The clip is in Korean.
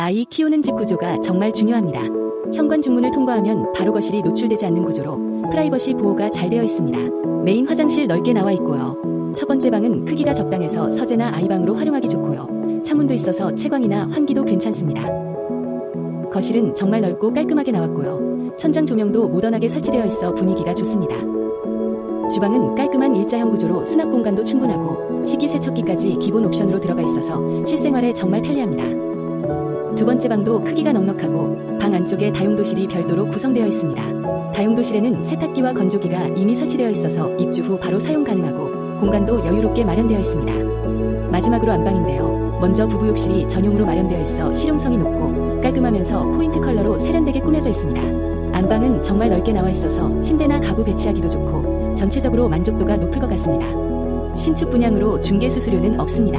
아이 키우는 집 구조가 정말 중요합니다. 현관 중문을 통과하면 바로 거실이 노출되지 않는 구조로 프라이버시 보호가 잘 되어 있습니다. 메인 화장실 넓게 나와 있고요. 첫 번째 방은 크기가 적당해서 서재나 아이방으로 활용하기 좋고요. 창문도 있어서 채광이나 환기도 괜찮습니다. 거실은 정말 넓고 깔끔하게 나왔고요. 천장 조명도 모던하게 설치되어 있어 분위기가 좋습니다. 주방은 깔끔한 일자형 구조로 수납 공간도 충분하고 식기세척기까지 기본 옵션으로 들어가 있어서 실생활에 정말 편리합니다. 두 번째 방도 크기가 넉넉하고 방 안쪽에 다용도실이 별도로 구성되어 있습니다. 다용도실에는 세탁기와 건조기가 이미 설치되어 있어서 입주 후 바로 사용 가능하고 공간도 여유롭게 마련되어 있습니다. 마지막으로 안방인데요. 먼저 부부욕실이 전용으로 마련되어 있어 실용성이 높고 깔끔하면서 포인트 컬러로 세련되게 꾸며져 있습니다. 안방은 정말 넓게 나와 있어서 침대나 가구 배치하기도 좋고 전체적으로 만족도가 높을 것 같습니다. 신축 분양으로 중개 수수료는 없습니다.